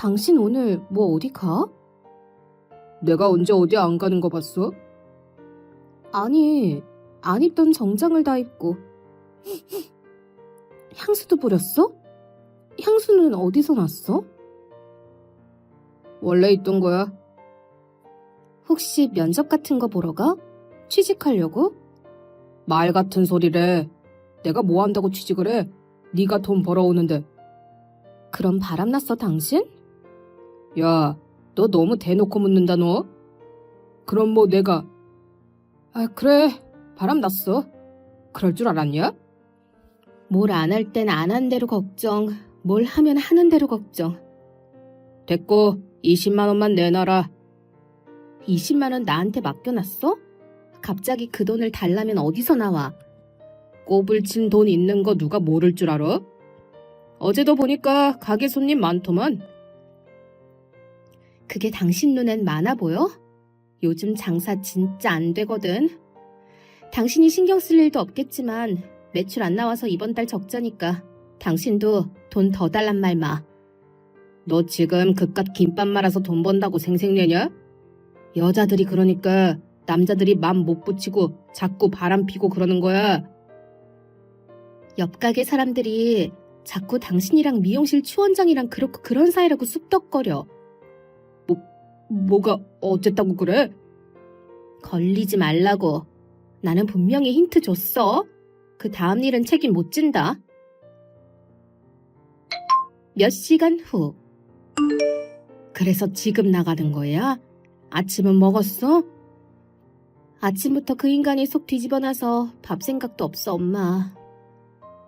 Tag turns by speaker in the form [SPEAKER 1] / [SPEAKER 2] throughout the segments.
[SPEAKER 1] 당신 오늘 뭐 어디 가?
[SPEAKER 2] 내가 언제 어디 안 가는 거 봤어?
[SPEAKER 1] 아니, 안 입던 정장을 다 입고. 향수도 뿌렸어? 향수는 어디서 났어?
[SPEAKER 2] 원래 있던 거야.
[SPEAKER 1] 혹시 면접 같은 거 보러 가? 취직하려고?
[SPEAKER 2] 말 같은 소리래. 내가 뭐 한다고 취직을 해? 네가 돈 벌어오는데.
[SPEAKER 1] 그럼 바람났어, 당신?
[SPEAKER 2] 야, 너 너무 대놓고 묻는다 너. 그럼 뭐 내가 아 그래 바람 났어. 그럴 줄 알았냐?
[SPEAKER 1] 뭘 안 할 땐 안 한 대로 걱정, 뭘 하면 하는 대로 걱정.
[SPEAKER 2] 됐고 20만 원만 내놔라.
[SPEAKER 1] 20만 원 나한테 맡겨놨어? 갑자기 그 돈을 달라면 어디서 나와?
[SPEAKER 2] 꼽을 친돈 있는 거 누가 모를 줄 알아? 어제도 보니까 가게 손님 많더만.
[SPEAKER 1] 그게 당신 눈엔 많아 보여? 요즘 장사 진짜 안 되거든. 당신이 신경 쓸 일도 없겠지만 매출 안 나와서 이번 달 적자니까 당신도 돈 더 달란 말 마.
[SPEAKER 2] 너 지금 그깟 김밥 말아서 돈 번다고 생색내냐? 여자들이 그러니까 남자들이 맘 못 붙이고 자꾸 바람 피고 그러는 거야.
[SPEAKER 1] 옆 가게 사람들이 자꾸 당신이랑 미용실 추원장이랑 그렇고 그런 사이라고 쑥덕거려.
[SPEAKER 2] 뭐가 어쨌다고 그래?
[SPEAKER 1] 걸리지 말라고. 나는 분명히 힌트 줬어. 그 다음 일은 책임 못 진다. 몇 시간 후. 그래서 지금 나가는 거야? 아침은 먹었어? 아침부터 그 인간이 속 뒤집어놔서 밥 생각도 없어, 엄마.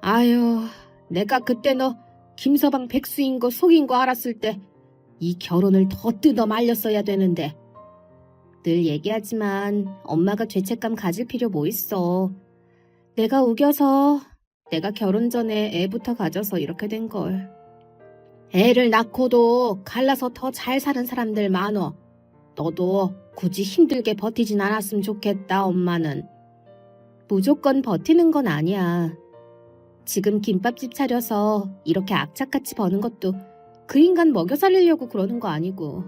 [SPEAKER 1] 아유, 내가 그때 너 김서방 백수인 거 속인 거 알았을 때 이 결혼을 더 뜯어 말렸어야 되는데. 늘 얘기하지만 엄마가 죄책감 가질 필요 뭐 있어. 내가 우겨서 내가 결혼 전에 애부터 가져서 이렇게 된 걸. 애를 낳고도 갈라서 더 잘 사는 사람들 많어. 너도 굳이 힘들게 버티진 않았으면 좋겠다, 엄마는. 무조건 버티는 건 아니야. 지금 김밥집 차려서 이렇게 악착같이 버는 것도 그 인간 먹여 살리려고 그러는 거 아니고.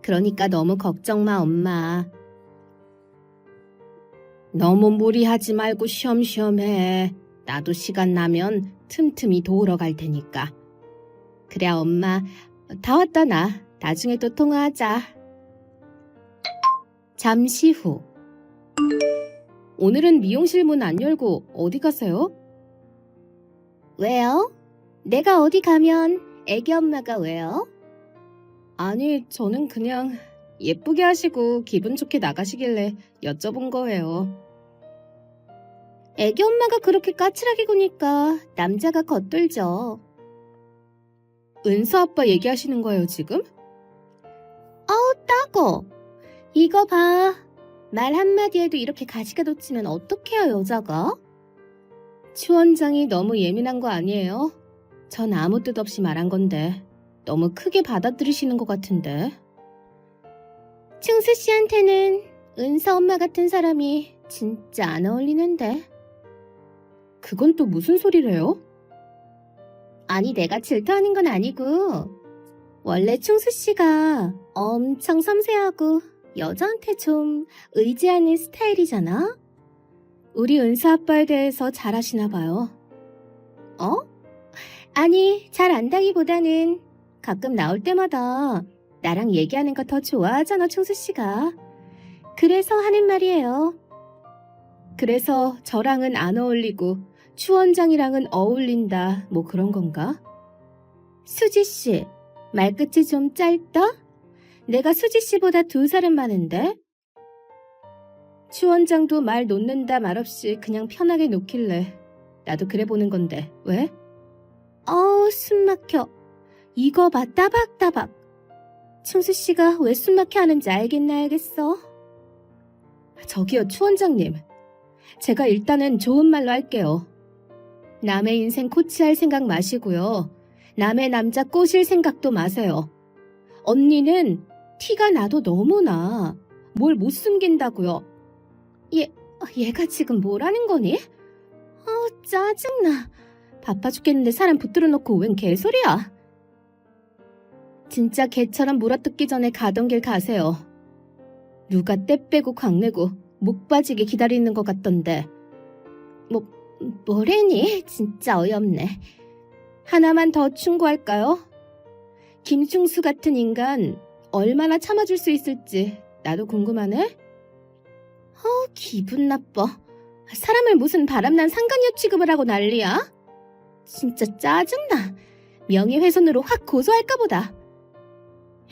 [SPEAKER 1] 그러니까 너무 걱정 마, 엄마. 너무 무리하지 말고 쉬엄쉬엄 해. 나도 시간 나면 틈틈이 도우러 갈 테니까. 그래, 엄마. 다 왔다, 나. 나중에 또 통화하자. 잠시 후. 오늘은 미용실 문 안 열고 어디 가세요? 왜요? 내가 어디 가면 애기 엄마가 왜요? 아니, 저는 그냥 예쁘게 하시고 기분 좋게 나가시길래 여쭤본 거예요. 애기 엄마가 그렇게 까칠하게 구니까 남자가 겉돌죠. 은서 아빠 얘기하시는 거예요, 지금? 아우, 따거. 이거 봐. 말 한마디에도 이렇게 가시가 돋치면 어떡해요, 여자가? 추원장이 너무 예민한 거 아니에요? 전 아무 뜻 없이 말한 건데 너무 크게 받아들이시는 것 같은데. 충수 씨한테는 은서 엄마 같은 사람이 진짜 안 어울리는데. 그건 또 무슨 소리래요? 아니, 내가 질투하는 건 아니고. 원래 충수 씨가 엄청 섬세하고 여자한테 좀 의지하는 스타일이잖아? 우리 은서 아빠에 대해서 잘 아시나 봐요. 어? 아니, 잘 안다기보다는 가끔 나올 때마다 나랑 얘기하는 거 더 좋아하잖아, 충수 씨가. 그래서 하는 말이에요. 그래서 저랑은 안 어울리고 추원장이랑은 어울린다, 뭐 그런 건가? 수지 씨, 말끝이 좀 짧다? 내가 수지 씨보다 두 살은 많은데? 추원장도 말 놓는다 말없이 그냥 편하게 놓길래 나도 그래 보는 건데, 왜? 어우, 숨 막혀. 이거 봐, 따박따박. 충수 씨가 왜 숨 막혀 하는지 알겠나 알겠어? 저기요, 추 원장님. 제가 일단은 좋은 말로 할게요. 남의 인생 코치할 생각 마시고요. 남의 남자 꼬실 생각도 마세요. 언니는 티가 나도 너무나 뭘 못 숨긴다고요. 얘, 얘가 지금 뭐라는 거니? 어우, 짜증나. 바빠 죽겠는데 사람 붙들어 놓고 웬 개소리야? 진짜 개처럼 물어뜯기 전에 가던 길 가세요. 누가 때 빼고 광내고 목 빠지게 기다리는 것 같던데. 뭐, 뭐래니? 진짜 어이없네. 하나만 더 충고할까요? 김충수 같은 인간 얼마나 참아줄 수 있을지 나도 궁금하네. 어, 기분 나빠. 사람을 무슨 바람난 상간녀 취급을 하고 난리야? 진짜 짜증나. 명예훼손으로 확 고소할까 보다.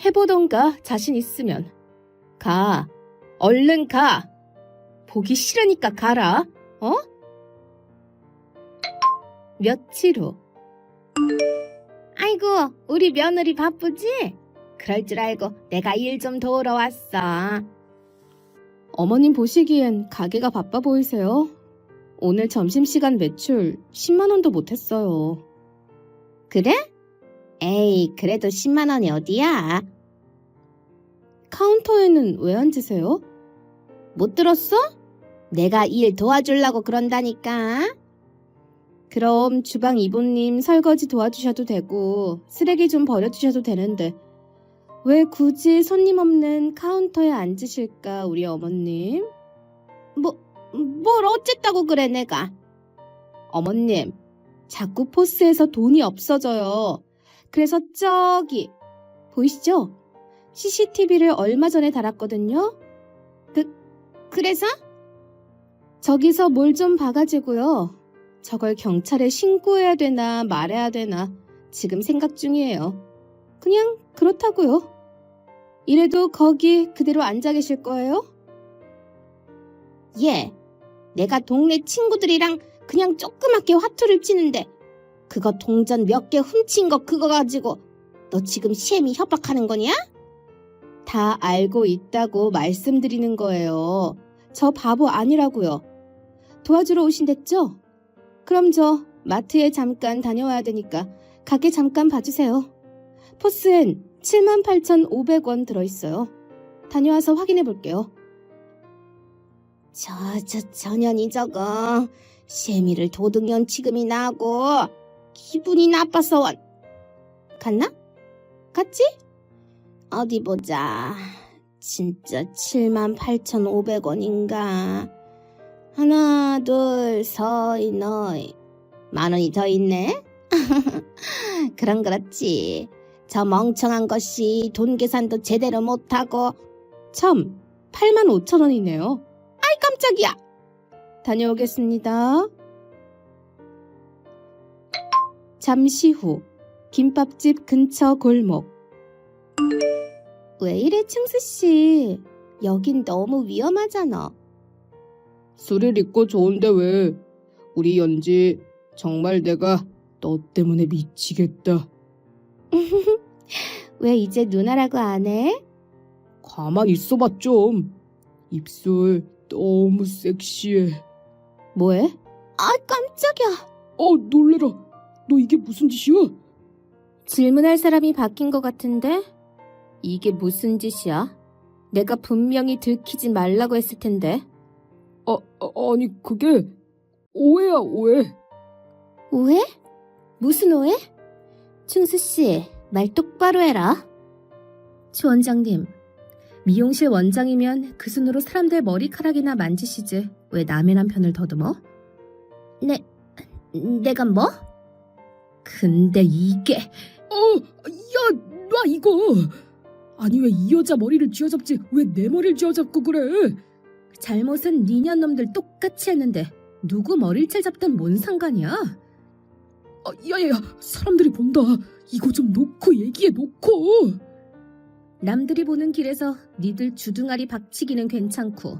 [SPEAKER 1] 해보던가 자신 있으면. 가. 얼른 가. 보기 싫으니까 가라. 어? 며칠 후. 아이고, 우리 며느리 바쁘지? 그럴 줄 알고 내가 일 좀 도우러 왔어. 어머님 보시기엔 가게가 바빠 보이세요? 오늘 점심시간 매출 10만원도 못했어요. 그래? 에이, 그래도 10만원이 어디야? 카운터에는 왜 앉으세요? 못 들었어? 내가 일 도와주려고 그런다니까. 그럼 주방 이모님 설거지 도와주셔도 되고 쓰레기 좀 버려주셔도 되는데 왜 굳이 손님 없는 카운터에 앉으실까 우리 어머님? 뭐, 뭘 어쨌다고 그래 내가? 어머님, 자꾸 포스에서 돈이 없어져요. 그래서 저기 보이시죠? CCTV를 얼마 전에 달았거든요. 그 그래서 저기서 뭘 좀 봐가지고요. 저걸 경찰에 신고해야 되나 말해야 되나 지금 생각 중이에요. 그냥 그렇다고요. 이래도 거기 그대로 앉아 계실 거예요? 예. 내가 동네 친구들이랑 그냥 조그맣게 화투를 치는데 그거 동전 몇 개 훔친 거 그거 가지고 너 지금 시엠이 협박하는 거냐? 다 알고 있다고 말씀드리는 거예요. 저 바보 아니라고요. 도와주러 오신댔죠? 그럼 저 마트에 잠깐 다녀와야 되니까 가게 잠깐 봐주세요. 포스엔 78,500원 들어있어요. 다녀와서 확인해 볼게요. 저, 저, 전현이 저거, 세미를 도둑년 취급이 나고, 기분이 나빠서 원. 갔나? 갔지? 어디 보자. 진짜 78,500원인가. 하나, 둘, 서이, 너이. 만 원이 더 있네? 그럼 그렇지. 저 멍청한 것이 돈 계산도 제대로 못하고. 참, 8만 5천 원이네요. 깜짝이야. 다녀오겠습니다. 잠시 후, 김밥집 근처 골목. 왜 이래, 충수씨? 여긴 너무 위험하잖아.
[SPEAKER 2] 술을 잊고 좋은데 왜? 우리 연지 정말 내가 너 때문에 미치겠다.
[SPEAKER 1] 왜 이제 누나라고 안 해?
[SPEAKER 2] 가만 있어봐 좀. 입술 너무 섹시해.
[SPEAKER 1] 뭐해? 아, 깜짝이야.
[SPEAKER 2] 어 놀래라. 너 이게 무슨 짓이야?
[SPEAKER 1] 질문할 사람이 바뀐 것 같은데? 이게 무슨 짓이야? 내가 분명히 들키지 말라고 했을 텐데.
[SPEAKER 2] 아, 아 아니 그게 오해야 오해.
[SPEAKER 1] 오해? 무슨 오해? 충수 씨, 말 똑바로 해라. 추 원장님, 미용실 원장이면 그 손으로 사람들 머리카락이나 만지시지. 왜 남의 남편을 더듬어? 네, 내가 뭐? 근데 이게
[SPEAKER 2] 어, 야, 놔 이거. 아니 왜 이 여자 머리를 쥐어잡지? 왜 내 머리를 쥐어잡고 그래?
[SPEAKER 1] 잘못은 니년 놈들 똑같이 했는데 누구 머리를 채 잡든 뭔 상관이야?
[SPEAKER 2] 아, 야야야, 사람들이 본다. 이거 좀 놓고 얘기해 놓고.
[SPEAKER 1] 남들이 보는 길에서 니들 주둥아리 박치기는 괜찮고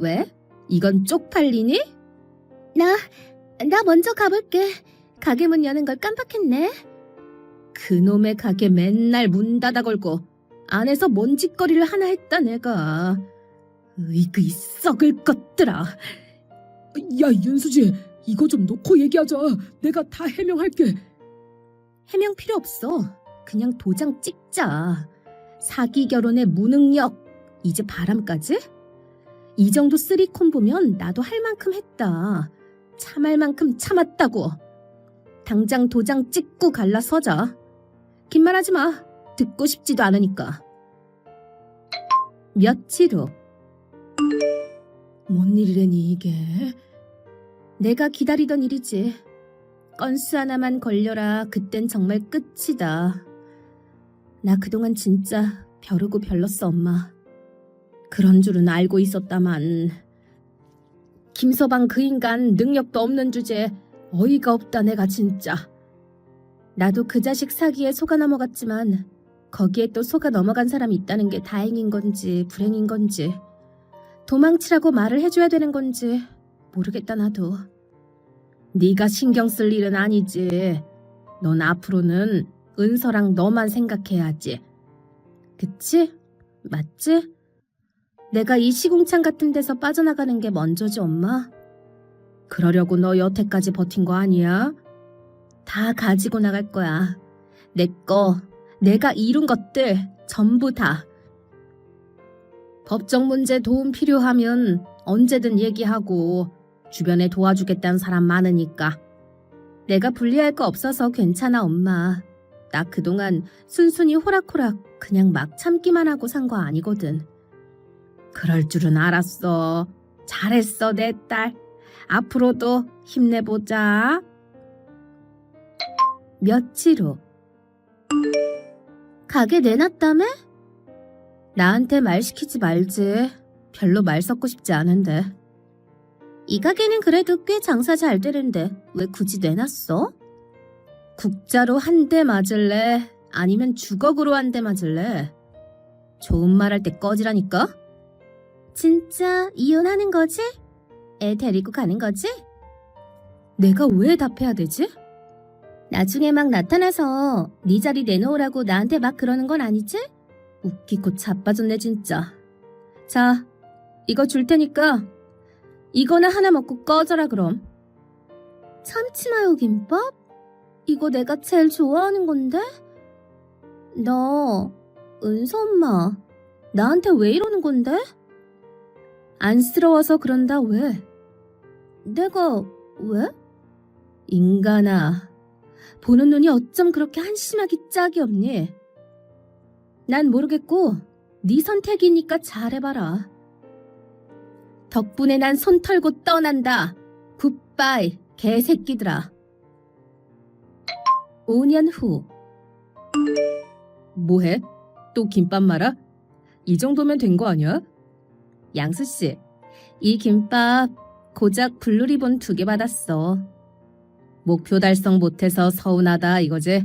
[SPEAKER 1] 왜? 이건 쪽팔리니? 나, 나 먼저 가볼게. 가게 문 여는 걸 깜빡했네. 그놈의 가게 맨날 문 닫아 걸고 안에서 뭔 짓거리를 하나 했다 내가. 으이그 이 썩을 것들아.
[SPEAKER 2] 야 윤수지, 이거 좀 놓고 얘기하자. 내가 다 해명할게.
[SPEAKER 1] 해명 필요 없어. 그냥 도장 찍자. 사기 결혼의 무능력. 이제 바람까지? 이 정도 쓰리콘 보면 나도 할 만큼 했다. 참할 만큼 참았다고. 당장 도장 찍고 갈라서자. 긴 말하지 마. 듣고 싶지도 않으니까. 며칠 후. 뭔 일이래니 이게? 내가 기다리던 일이지. 건수 하나만 걸려라. 그땐 정말 끝이다. 나 그동안 진짜 벼르고 별렀어, 엄마. 그런 줄은 알고 있었다만. 김서방 그 인간 능력도 없는 주제에 어이가 없다, 내가 진짜. 나도 그 자식 사기에 속아 넘어갔지만 거기에 또 속아 넘어간 사람이 있다는 게 다행인 건지 불행인 건지 도망치라고 말을 해줘야 되는 건지 모르겠다 나도. 네가 신경 쓸 일은 아니지. 넌 앞으로는 은서랑 너만 생각해야지. 그치? 맞지? 내가 이 시궁창 같은 데서 빠져나가는 게 먼저지 엄마? 그러려고 너 여태까지 버틴 거 아니야? 다 가지고 나갈 거야. 내 거, 내가 이룬 것들 전부 다. 법적 문제 도움 필요하면 언제든 얘기하고 주변에 도와주겠다는 사람 많으니까. 내가 불리할 거 없어서 괜찮아, 엄마. 나 그동안 순순히 호락호락 그냥 막 참기만 하고 산 거 아니거든. 그럴 줄은 알았어. 잘했어, 내 딸. 앞으로도 힘내보자. 며칠 후. 가게 내놨다며? 나한테 말 시키지 말지. 별로 말 섞고 싶지 않은데. 이 가게는 그래도 꽤 장사 잘 되는데 왜 굳이 내놨어? 국자로 한 대 맞을래? 아니면 주걱으로 한 대 맞을래? 좋은 말 할 때 꺼지라니까? 진짜 이혼하는 거지? 애 데리고 가는 거지? 내가 왜 답해야 되지? 나중에 막 나타나서 네 자리 내놓으라고 나한테 막 그러는 건 아니지? 웃기고 자빠졌네 진짜. 자, 이거 줄 테니까 이거나 하나 먹고 꺼져라 그럼. 참치마요 김밥? 이거 내가 제일 좋아하는 건데? 너 은서 엄마 나한테 왜 이러는 건데? 안쓰러워서 그런다 왜? 내가 왜? 인간아 보는 눈이 어쩜 그렇게 한심하기 짝이 없니? 난 모르겠고 네 선택이니까 잘해봐라. 덕분에 난 손 털고 떠난다. 굿바이 개새끼들아. 5년 후 뭐해? 또 김밥 말아? 이 정도면 된 거 아니야? 양수 씨, 이 김밥 고작 블루리본 두 개 받았어. 목표 달성 못해서 서운하다 이거지?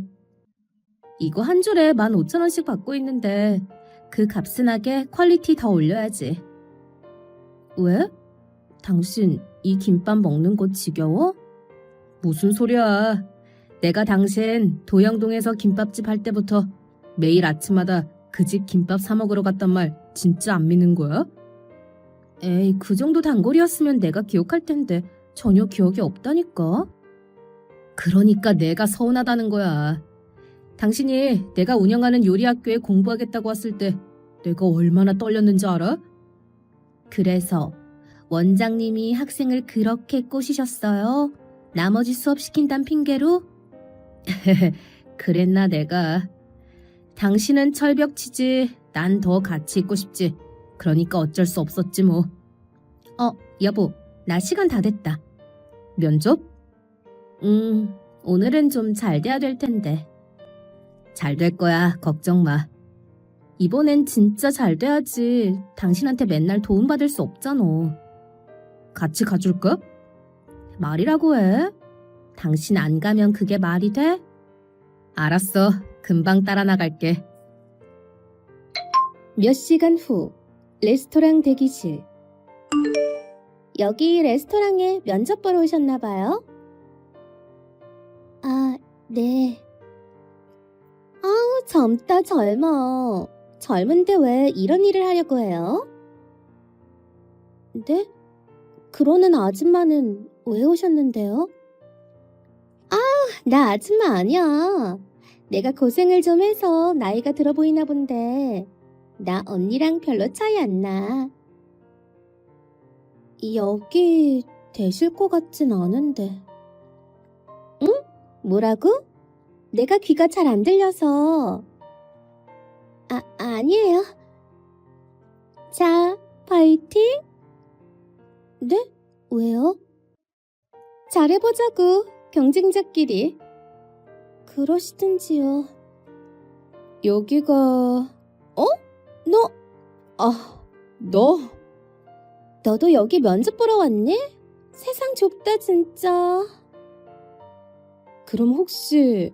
[SPEAKER 1] 이거 한 줄에 15,000원씩 받고 있는데 그 값은하게 퀄리티 더 올려야지. 왜? 당신 이 김밥 먹는 거 지겨워? 무슨 소리야. 내가 당신 도영동에서 김밥집 할 때부터 매일 아침마다 그 집 김밥 사 먹으러 갔단 말 진짜 안 믿는 거야? 에이, 그 정도 단골이었으면 내가 기억할 텐데 전혀 기억이 없다니까. 그러니까 내가 서운하다는 거야. 당신이 내가 운영하는 요리학교에 공부하겠다고 왔을 때 내가 얼마나 떨렸는지 알아? 그래서 원장님이 학생을 그렇게 꼬시셨어요? 나머지 수업 시킨단 핑계로? 그랬나 내가. 당신은 철벽 치지, 난 더 같이 있고 싶지. 그러니까 어쩔 수 없었지 뭐. 어, 여보, 나 시간 다 됐다. 면접? 음, 오늘은 좀 잘 돼야 될 텐데. 잘 될 거야, 걱정 마. 이번엔 진짜 잘 돼야지. 당신한테 맨날 도움받을 수 없잖아. 같이 가줄까? 말이라고 해. 당신 안 가면 그게 말이 돼? 알았어. 금방 따라 나갈게. 몇 시간 후, 레스토랑 대기실. 여기 레스토랑에 면접 보러 오셨나 봐요? 아, 네. 아우, 젊다, 젊어. 젊은데 왜 이런 일을 하려고 해요? 네? 그러는 아줌마는 왜 오셨는데요? 아, 나 아줌마 아니야. 내가 고생을 좀 해서 나이가 들어 보이나 본데, 나 언니랑 별로 차이 안 나. 여기 되실 것 같진 않은데. 응? 뭐라고? 내가 귀가 잘 안 들려서. 아니에요. 자, 파이팅! 네? 왜요? 잘해보자고, 경쟁자끼리. 그러시든지요. 여기가, 어? 너, 아, 너. 너도 여기 면접 보러 왔니? 세상 좁다, 진짜. 그럼 혹시,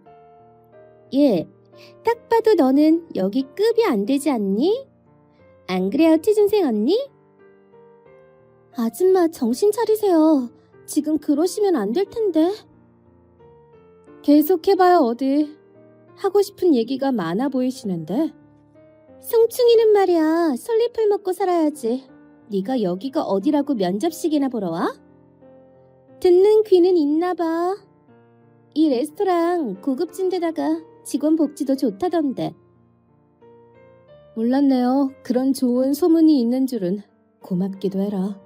[SPEAKER 1] 예, 딱 봐도 너는 여기 급이 안 되지 않니? 안 그래요, 티준생 언니? 아줌마 정신 차리세요. 지금 그러시면 안 될 텐데. 계속해봐요, 어디. 하고 싶은 얘기가 많아 보이시는데. 성충이는 말이야, 솔잎을 먹고 살아야지. 네가 여기가 어디라고 면접식이나 보러 와? 듣는 귀는 있나 봐. 이 레스토랑 고급진 데다가 직원 복지도 좋다던데. 몰랐네요. 그런 좋은 소문이 있는 줄은 고맙기도 해라.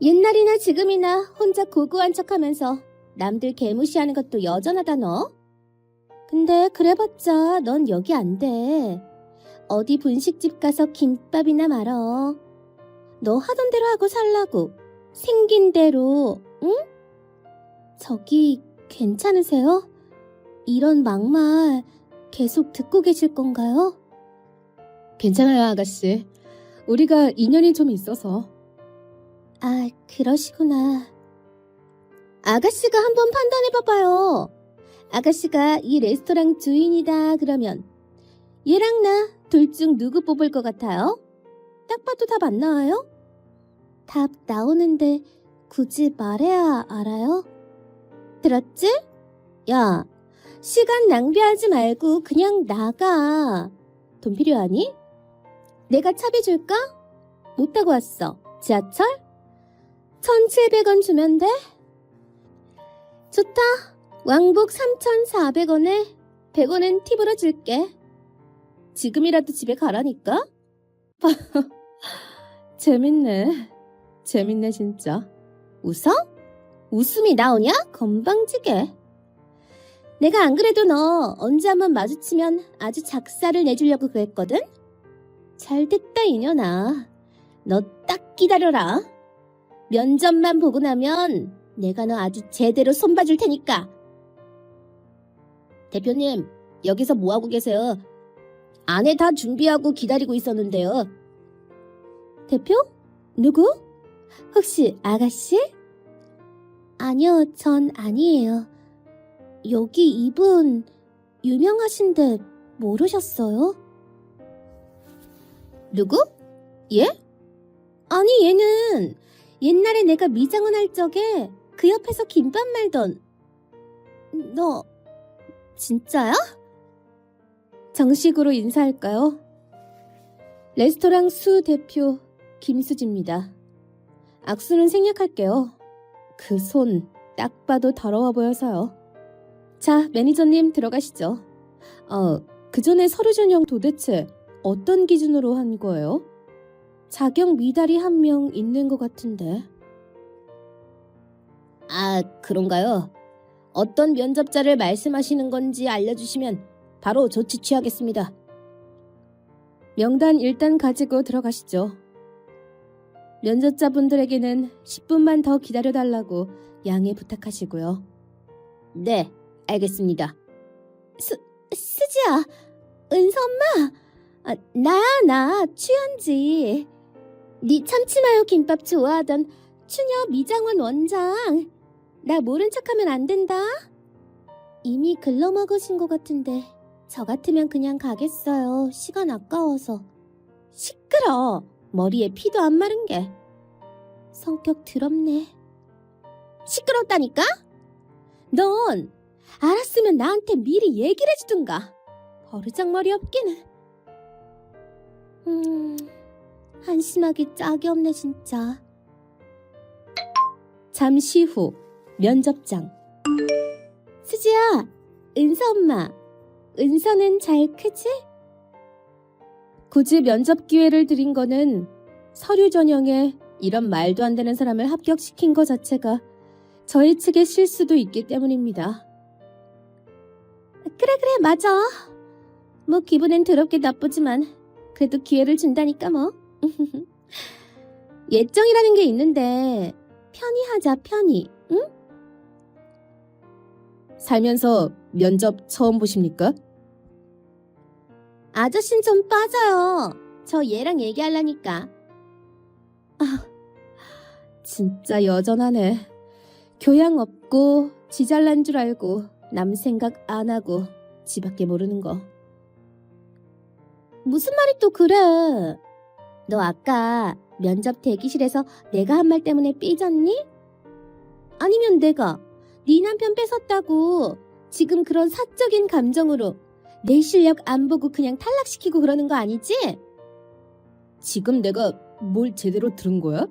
[SPEAKER 1] 옛날이나 지금이나 혼자 고고한 척하면서 남들 개무시하는 것도 여전하다 너. 근데 그래봤자 넌 여기 안 돼. 어디 분식집 가서 김밥이나 말어. 너 하던 대로 하고 살라고. 생긴 대로, 응? 저기 괜찮으세요? 이런 막말 계속 듣고 계실 건가요? 괜찮아요, 아가씨. 우리가 인연이 좀 있어서. 아, 그러시구나. 아가씨가 한번 판단해봐봐요. 아가씨가 이 레스토랑 주인이다 그러면 얘랑 나 둘 중 누구 뽑을 것 같아요? 딱 봐도 답 안 나와요? 답 나오는데 굳이 말해야 알아요? 들었지? 야, 시간 낭비하지 말고 그냥 나가. 돈 필요하니? 내가 차비 줄까? 못 타고 왔어. 지하철? 1,700원 주면 돼? 좋다. 왕복 3,400원에 100원은 팁으로 줄게. 지금이라도 집에 가라니까? 재밌네. 재밌네, 진짜. 웃어? 웃음이 나오냐? 건방지게. 내가 안 그래도 너 언제 한번 마주치면 아주 작사를 내주려고 그랬거든? 잘 됐다, 이년아. 너 딱 기다려라. 면접만 보고 나면 내가 너 아주 제대로 손봐줄 테니까. 대표님, 여기서 뭐하고 계세요? 안에 다 준비하고 기다리고 있었는데요. 대표? 누구? 혹시 아가씨? 아니요, 전 아니에요. 여기 이분 유명하신데 모르셨어요? 누구? 얘? 아니 얘는 옛날에 내가 미장원 할 적에 그 옆에서 김밥 말던 너 진짜야? 정식으로 인사할까요? 레스토랑 수 대표 김수지입니다. 악수는 생략할게요. 그 손 딱 봐도 더러워 보여서요. 자, 매니저님 들어가시죠. 어, 그 전에 서류 전형 도대체 어떤 기준으로 한 거예요? 자격 미달이 한 명 있는 것 같은데. 아, 그런가요? 어떤 면접자를 말씀하시는 건지 알려주시면 바로 조치 취하겠습니다. 명단 일단 가지고 들어가시죠. 면접자분들에게는 10분만 더 기다려달라고 양해 부탁하시고요. 네, 알겠습니다. 수, 수지야, 은서 엄마, 아, 나야 나 취한지. 네 참치마요 김밥 좋아하던 추녀 미장원 원장. 나 모른 척하면 안 된다. 이미 글러먹으신 것 같은데 저 같으면 그냥 가겠어요. 시간 아까워서. 시끄러. 머리에 피도 안 마른 게. 성격 더럽네. 시끄럽다니까? 넌 알았으면 나한테 미리 얘기를 해주든가. 버르장머리 없기는. 음, 한심하기 짝이 없네 진짜. 잠시 후 면접장. 수지야, 은서 엄마. 은서는 잘 크지? 굳이 면접 기회를 드린 거는 서류 전형에 이런 말도 안 되는 사람을 합격시킨 것 자체가 저희 측의 실수도 있기 때문입니다. 그래, 그래, 맞아. 뭐, 기분엔 더럽게 나쁘지만, 그래도 기회를 준다니까 뭐. 예정이라는 게 있는데 편히 하자 편히. 응?
[SPEAKER 2] 살면서 면접 처음 보십니까?
[SPEAKER 1] 아저씨는 좀 빠져요. 저 얘랑 얘기하려니까.
[SPEAKER 2] 아, 진짜 여전하네. 교양 없고 지 잘난 줄 알고 남 생각 안 하고 지밖에 모르는 거.
[SPEAKER 1] 무슨 말이 또 그래? 너 아까 면접 대기실에서 내가 한 말 때문에 삐졌니? 아니면 내가 네 남편 뺏었다고 지금 그런 사적인 감정으로 내 실력 안 보고 그냥 탈락시키고 그러는 거 아니지?
[SPEAKER 2] 지금 내가 뭘 제대로 들은 거야?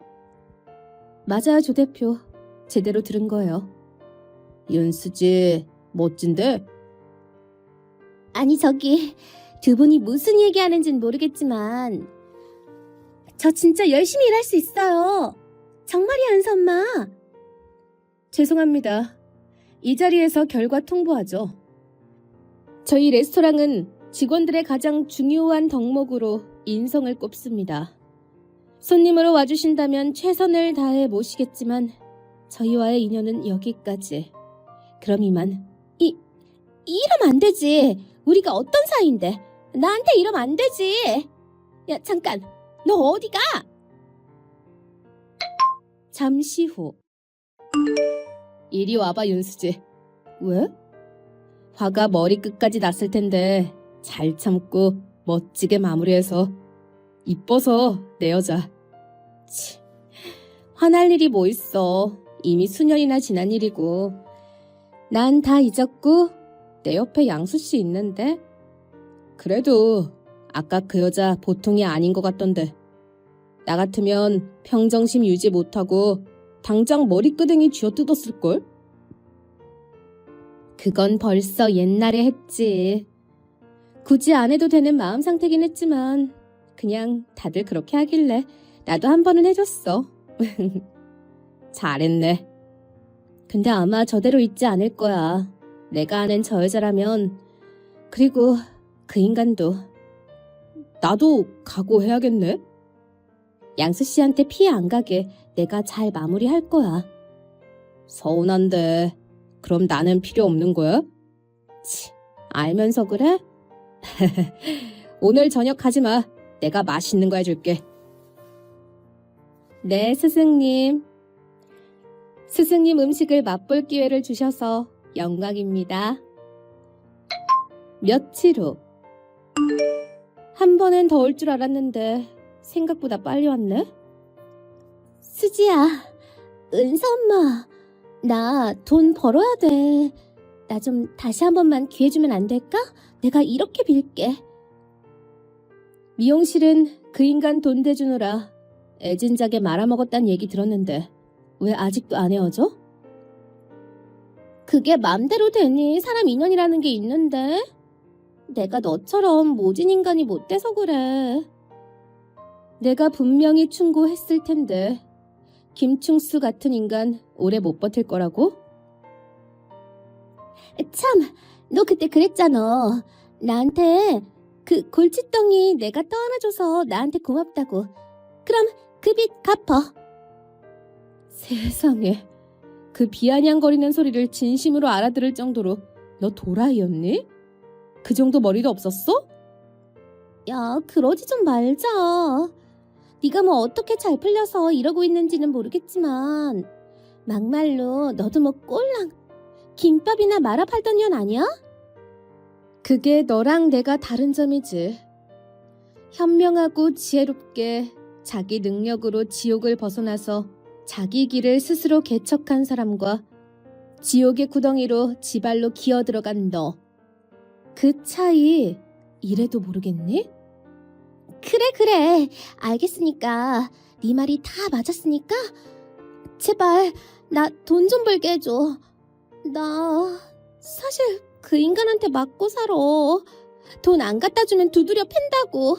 [SPEAKER 2] 맞아요, 조 대표. 제대로 들은 거예요. 윤수지, 멋진데?
[SPEAKER 1] 아니 저기 두 분이 무슨 얘기하는진 모르겠지만 저 진짜 열심히 일할 수 있어요. 정말이야 한선마.
[SPEAKER 2] 죄송합니다. 이 자리에서 결과 통보하죠. 저희 레스토랑은 직원들의 가장 중요한 덕목으로 인성을 꼽습니다. 손님으로 와주신다면 최선을 다해 모시겠지만 저희와의 인연은 여기까지. 그럼 이만.
[SPEAKER 1] 이러면 안 되지. 우리가 어떤 사이인데. 나한테 이러면 안 되지. 야, 잠깐. 너 어디가?
[SPEAKER 2] 잠시 후. 이리 와봐, 윤수지. 왜? 화가 머리끝까지 났을 텐데 잘 참고 멋지게 마무리해서 이뻐서 내 여자. 치, 화날 일이 뭐 있어. 이미 수년이나 지난 일이고. 난 다 잊었고 내 옆에 양수 씨 있는데. 그래도 아까 그 여자 보통이 아닌 것 같던데. 나 같으면 평정심 유지 못하고 당장 머리끄댕이 쥐어뜯었을걸? 그건 벌써 옛날에 했지. 굳이 안 해도 되는 마음 상태긴 했지만 그냥 다들 그렇게 하길래 나도 한 번은 해줬어. 잘했네. 근데 아마 저대로 있지 않을 거야. 내가 아는 저 여자라면 그리고 그 인간도 나도 각오해야겠네. 양수 씨한테 피해 안 가게 내가 잘 마무리할 거야. 서운한데 그럼 나는 필요 없는 거야? 치, 알면서 그래? 오늘 저녁 하지 마. 내가 맛있는 거 해줄게. 네, 스승님. 스승님 음식을 맛볼 기회를 주셔서 영광입니다. 며칠 후. 한 번은 더올줄 알았는데 생각보다 빨리 왔네.
[SPEAKER 1] 수지야, 은서 엄마. 나 돈 벌어야 돼. 나 좀 다시 한 번만 기회 주면 안 될까? 내가 이렇게 빌게.
[SPEAKER 2] 미용실은 그 인간 돈 대주느라 애진작에 말아먹었단 얘기 들었는데 왜 아직도 안 헤어져?
[SPEAKER 1] 그게 맘대로 되니 사람 인연이라는 게 있는데 내가 너처럼 모진 인간이 못 돼서 그래.
[SPEAKER 2] 내가 분명히 충고했을 텐데 김충수 같은 인간 오래 못 버틸 거라고?
[SPEAKER 1] 참, 너 그때 그랬잖아. 나한테 그 골칫덩이 내가 떠안아줘서 나한테 고맙다고. 그럼 그 빚 갚어.
[SPEAKER 2] 세상에 그 비아냥거리는 소리를 진심으로 알아들을 정도로 너 도라이였니? 그 정도 머리도 없었어?
[SPEAKER 1] 야, 그러지 좀 말자. 네가 뭐 어떻게 잘 풀려서 이러고 있는지는 모르겠지만 막말로 너도 뭐 꼴랑 김밥이나 마라 팔던 년 아니야?
[SPEAKER 2] 그게 너랑 내가 다른 점이지. 현명하고 지혜롭게 자기 능력으로 지옥을 벗어나서 자기 길을 스스로 개척한 사람과 지옥의 구덩이로 지발로 기어 들어간 너. 그 차이 이래도 모르겠니?
[SPEAKER 1] 그래 그래 알겠으니까 네 말이 다 맞았으니까 제발 나 돈 좀 벌게 해줘 나 사실 그 인간한테 맞고 살아 돈 안 갖다 주면 두드려 팬다고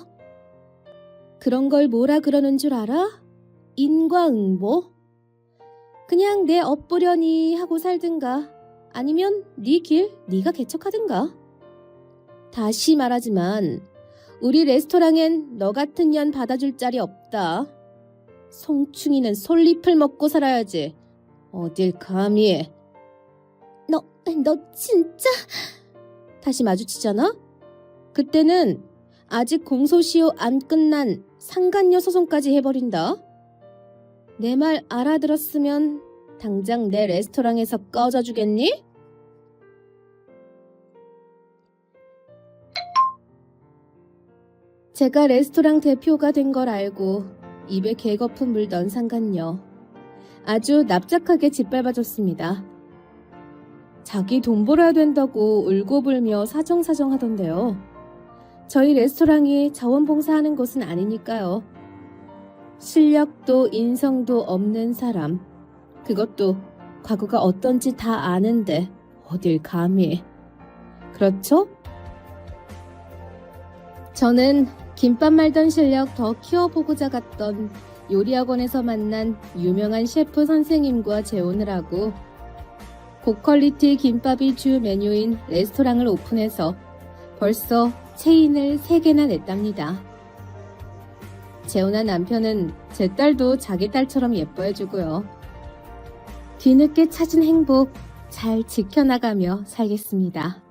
[SPEAKER 2] 그런 걸 뭐라 그러는 줄 알아? 인과응보? 그냥 내 업보려니 하고 살든가 아니면 네 길 네가 개척하든가. 다시 말하지만 우리 레스토랑엔 너 같은 년 받아줄 자리 없다. 송충이는 솔잎을 먹고 살아야지. 어딜 감히. 너, 너 진짜? 다시 마주치잖아? 그때는 아직 공소시효 안 끝난 상간녀 소송까지 해버린다. 내 말 알아들었으면 당장 내 레스토랑에서 꺼져 주겠니? 제가 레스토랑 대표가 된 걸 알고 입에 개거품 물던 상간녀. 아주 납작하게 짓밟아줬습니다. 자기 돈 벌어야 된다고 울고 불며 사정사정 하던데요. 저희 레스토랑이 자원봉사하는 곳은 아니니까요. 실력도 인성도 없는 사람. 그것도 과거가 어떤지 다 아는데 어딜 감히. 그렇죠? 저는 김밥 말던 실력 더 키워보고자 갔던 요리학원에서 만난 유명한 셰프 선생님과 재혼을 하고 고퀄리티 김밥이 주 메뉴인 레스토랑을 오픈해서 벌써 체인을 3개나 냈답니다. 재혼한 남편은 제 딸도 자기 딸처럼 예뻐해주고요. 뒤늦게 찾은 행복 잘 지켜나가며 살겠습니다.